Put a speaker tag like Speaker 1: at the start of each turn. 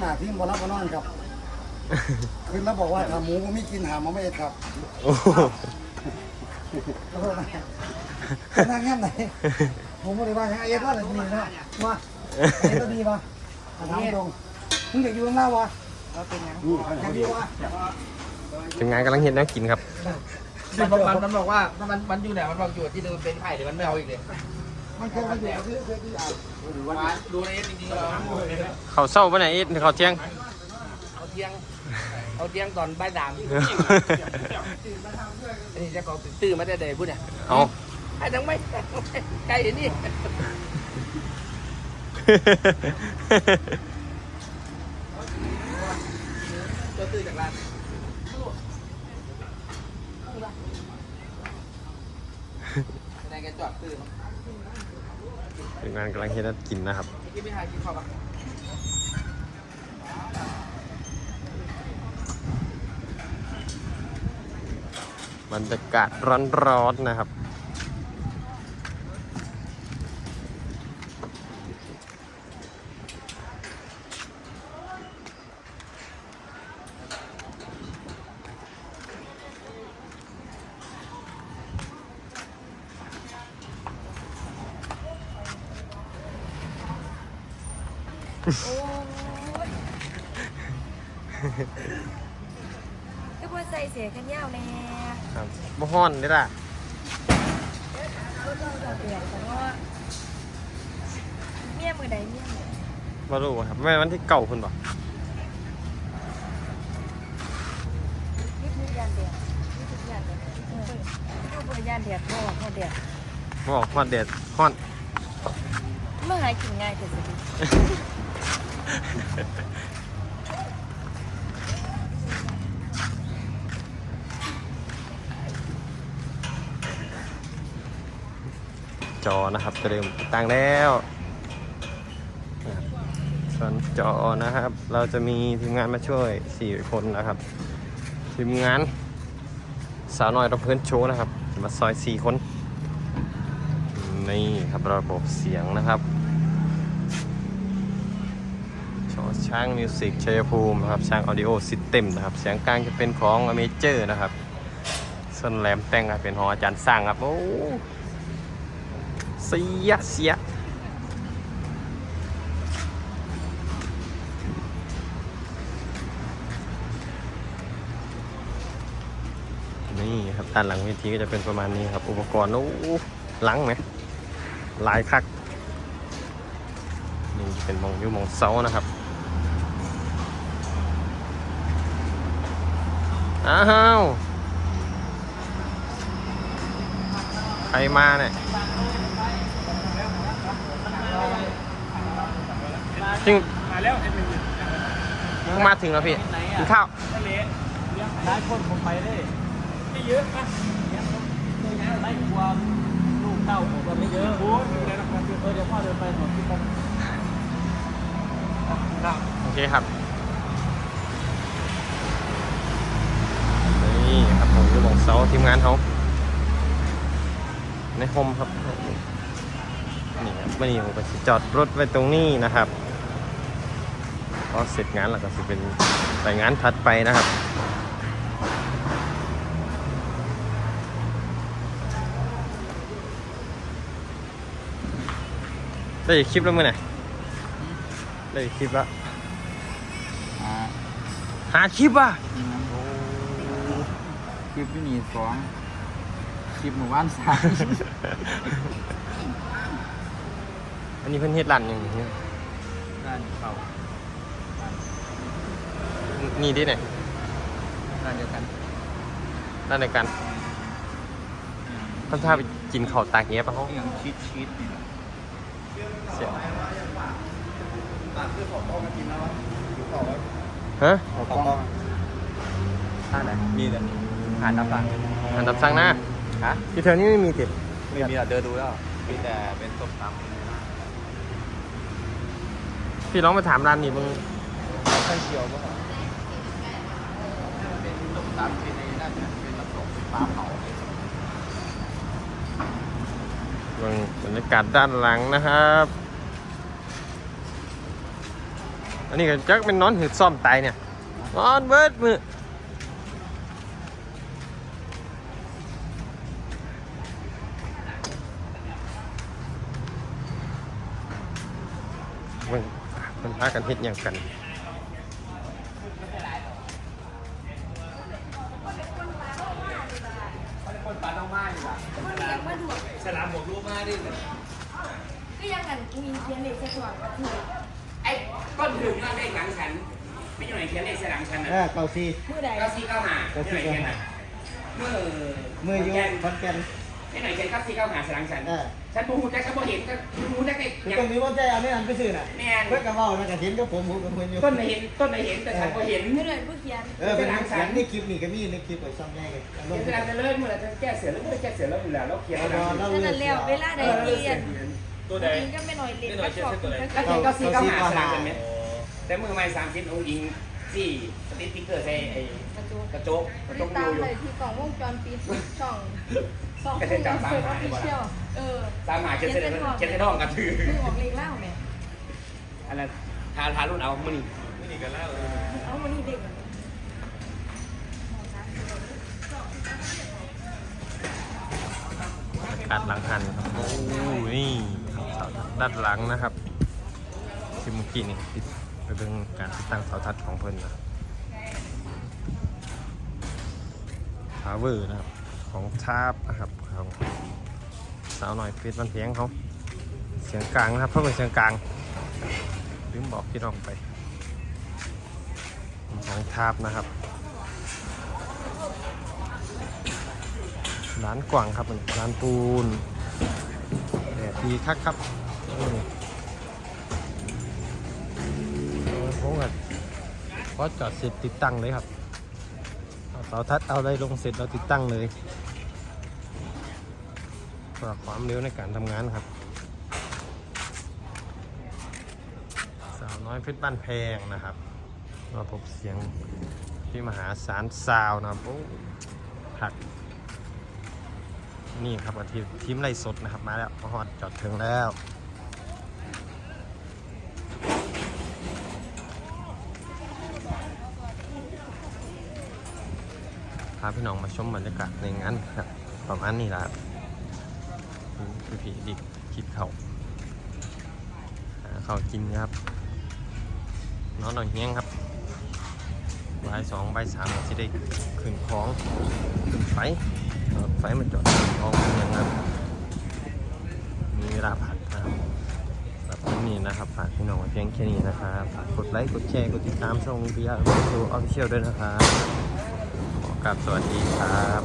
Speaker 1: หน้าที่บอรับมานอนครับ คือแล้วบอกว่าถ้าหมูไม่กินหามาไม่เอ็ดครับ
Speaker 2: โอ้โห
Speaker 1: ขอโทษนะนั่งแง่ไหนผมไม่ได้ว่าไงเอ็ดว่าแต่ดีนะว่าเอ็ดก็ดีป่ะถามตรงมึงอยากอยู่ข้างหน้าวะ
Speaker 3: เราเป็นยัง
Speaker 1: อยากอยู่วะ
Speaker 2: ทีมงานกำลังเห็นแนวกินครับ
Speaker 3: มันมันมันบอกว่ามันมันอยู่ไหนมันบอกอยู่ที่เดิมเป็นไข่เดี๋ยวมันไม่เอาอีกเลย
Speaker 1: มันเคยมาอยู่ที่ที่ที่อ่าง
Speaker 3: ดูในเอสจริงๆแล้ว
Speaker 2: เขาเศร้าปะไหนอิดเขาเที่ยง
Speaker 3: เอาเที่ยง เอาเที่ยงตอนบ่ายสามอันนี้จะขอตื่นมาได้เดย์พูดเนี่ย
Speaker 2: เอา
Speaker 3: ไอ้ทั้งไม่ไก่นี่จะตื่นจากร้านนายแกจอดตื่น
Speaker 2: ทีมงานกำลังเห็นแนวกินนะครับ
Speaker 3: กินไม่หายกินข้าวปะ
Speaker 2: บรรยากาศร้อนๆนะครับ
Speaker 4: ก็พอใส่เสียกันยาวแน่
Speaker 2: ครับบ่ฮ้อนนี่ล่ะ
Speaker 4: ก็ต้องจะเปลี่ยนแต่ว่าเมียมือใดเมียมือใด
Speaker 2: มารู้ครับแม่วันที่เก่าคุณบอก
Speaker 4: นี่คือยานเดียดนี่คือยานเดียดเออนี่คือยานเดียดเพราะว่าเขาเดียด
Speaker 2: บอกฮอดเด็ดฮ้อน
Speaker 4: เมื่อหายกินง่ายแต่สิ
Speaker 2: จอนะครับจะเริ่มติดตั้งแล้วส่วนจอนะครับ เราจะมีทีมงานมาช่วย 4 คนนะครับ ทีมงานสาวน้อยรับเพื่อนโชว์นะครับ มาซอย 4 คน นี่ครับระบบเสียงนะครับ ช้างมิวสิกชัยภูมินะครับช้างออดิโอซิสเต็มนะครับเสียงกลางจะเป็นของอเมเจอร์นะครับส่วนแหลมแต่งก็เป็นของอาจารย์สร้างครับโอ้เสียเสียนี่ครับด้านหลังเวทีก็จะเป็นประมาณนี้ครับ อุปกรณ์โอ้หลังไหมหลายคักนี่จะเป็นมองยูมองเสานะครับ อ้าวใครมาเนี่ยจริง
Speaker 3: มาแล้วไอ้หนึ่ง
Speaker 2: มาถึงแล้วพี่กินข้าว
Speaker 3: ทะเลหลายคนผมไปได้ไม่เยอะนะไล่ความลูกเต้าผมก็ไม่เยอะโอ้ยเดี๋ยวพ่อเดินไปหน่อยที่ผม
Speaker 2: โอเคครับ นี่ครับผมอยู่ของเสาทีมงานเขาในโฮมครับนี่ครับวันนี้ผมก็จะจอดรถไว้ตรงนี้นะครับพอเสร็จงานแล้วก็จะเป็นไปงานถัดไปนะครับได้คลิปแล้วมั้ยเนี่ยได้คลิปแล้วหาคลิปอะ
Speaker 3: คลิปที่มีสองคลิปหมู่บ้านสาม
Speaker 2: อันนี้เพิ่นเฮ็ดร้านอย่างนี้
Speaker 3: ด้านเขา
Speaker 2: นี่ดิเนี่ย
Speaker 3: ด้านเดียวกัน
Speaker 2: ร้านในกันเขาถ้าไปกินข้าวตากเงี้ยปะเขา
Speaker 3: อย่างชีสชีสนี่แหละ
Speaker 2: เสีย
Speaker 1: คือของพ่อมากินแล้ววะ
Speaker 2: ฮะ
Speaker 3: ขอกล้องท่าไหนมีแต่ หาดน้ำปลา
Speaker 2: อันดับสั่งหน้า
Speaker 3: ฮะ
Speaker 2: ที่เธอนี่ไม่มีติด
Speaker 3: ไม่มีอะเดินดูแล้วมีแต่เป็นต้มตำ
Speaker 2: พี่ลองไปถามร้านนี้มึง
Speaker 3: ไข่เจียวก็เป็นต้มตำที่ในนั่นนะเป็นน้ำตกเป็นปลาเผา
Speaker 2: เบิ่งบรรยากาศด้านหลังนะครับ อันนี้ก็จักเป็นนอนหืดซ่อมตายเนี่ยนอนเบิดมือ เบิ่งมันพากันเฮ็ดหยังกัน
Speaker 3: คนปลาน้องไม้ดีกว่า
Speaker 4: มันเรียกว่าดู
Speaker 3: ฉลามบวกลูกมาดิ
Speaker 4: ก็ยังกันมีเทียนเหล็กสว่างกระถือ
Speaker 5: ไอ้ต้นถึงนั่นเลขหลังฉันไม่ใช่หน่อยเขียนเลขหลังฉัน
Speaker 1: เอ
Speaker 5: นะ
Speaker 1: อเก้าสี่
Speaker 4: มือใด
Speaker 5: เก้าสี่เก้าห้าไม่หน่อยเขียนนะเมื่อ
Speaker 1: มืออยู่
Speaker 5: แกน
Speaker 1: คอนแก่น
Speaker 5: ไม่หน่อยเขียนเก้าสี่เก้าห้าหลังฉัน
Speaker 1: เออ
Speaker 5: ฉันบูฮูจักฉันบูเห็นก็บูฮูจักไอ้
Speaker 1: คือ
Speaker 5: ยั
Speaker 1: ตรงงนี้ว่าใจเอาไม่อันไปซื้อน่ะ
Speaker 5: แม่น
Speaker 1: เพื่อกระเป๋านะกระเห็นกับผมผมกับเพื่อนอยู่
Speaker 5: ต้นไม่เห็นต้นไม่เห็นแต่ฉันก็เห็น
Speaker 4: มือใดผู้เขียน
Speaker 1: เออเป็นเสียงในคลิปนี่ก็มีในคลิปไว้ซ่อมแย่กันล
Speaker 5: เขีย
Speaker 1: ง
Speaker 5: นเวลาจะเลิกเมื่อไหร่จะแก้เสือแล้วเมื่อแก้เสือแล้วอยู่แล้วแล้วเขียน
Speaker 1: เรา
Speaker 5: แล้ว
Speaker 1: เรา
Speaker 4: นั่น
Speaker 1: เลือก
Speaker 4: แล้วเวลาใดเรียน
Speaker 3: ตัวใด
Speaker 4: จริงก็ไม่หน่อยเล็กก็ชอบ
Speaker 5: แล้วเขียนเก้าสี่เก้าห้าหลังฉันไหมแต่มือไม่สามสิบองค์ยิงสี่สติ๊กเกอร์ใส่ไอ้
Speaker 4: กระจก
Speaker 5: กระจกกระจ
Speaker 4: ติ
Speaker 5: ก
Speaker 4: ดตาม
Speaker 5: ดูอยู่
Speaker 4: เลยที่กล่องวงจรปิดช่อง สองคุณยังเปิดออฟฟิเออ
Speaker 5: ตามหาเขียนเสร็จเขียนใส่ท้องกันถือ
Speaker 4: คือออกเลขเล่าแม่
Speaker 5: อันนั้นทาทารุ่นเอามือนี่
Speaker 3: ไม่นี่กันแล้ว
Speaker 4: เอาวันนี้เด็ก
Speaker 2: อากาศหลังหันครับ โอ้นี่เสาด้านหลังนะครับที่เมื่อกี้นี่ติดเรื่องการติดตั้งเสาทัดของเพิ่นนะพาวเวอร์นะครับ ของทาบนะครับของสาวหน่อยเฟสมันเพียงเขาเสียงกลางนะครับเพิ่มเป็นเสียงกลางลืมบอกพี่น้องไป ของทาบนะครับร้านกว่างครับมันร้านปูนแดดดีคักครับโอ้ยผมกับพอจอดเสร็จติดตั้งเลยครับ เอาเสาทัดเอาอะไรลงเสร็จเราติดตั้งเลยเพื่อความเร็วในการทำงานครับ สาวน้อยเพชรบ้านแพงนะครับระบบเสียงที่มหาศาลซาวนะครับโอ้หัก นี่ครับทีมทีมไล่สดนะครับมาแล้วมาฮอดจอดถึงแล้ว พาพี่น้องมาชมบรรยากาศในงานครับประมาณนี้ละครับพี่พีดิกคิดเขาหาเขาวกินครับน้องหน่อยเฮียงครับใบสองใบสามจะได้ขึ้นของขึ้นไฟไฟมาจอดมองอย่างนั้นมีเวลาพักนะครับแบบนี้นะครับฝากพี่น้องเพียงแค่นี้นะครับฝากกดไลค์กดแชร์กดติดตามช่องวิทยาออฟฟิเชียลด้วยนะครับ กราบสวัสดีครับ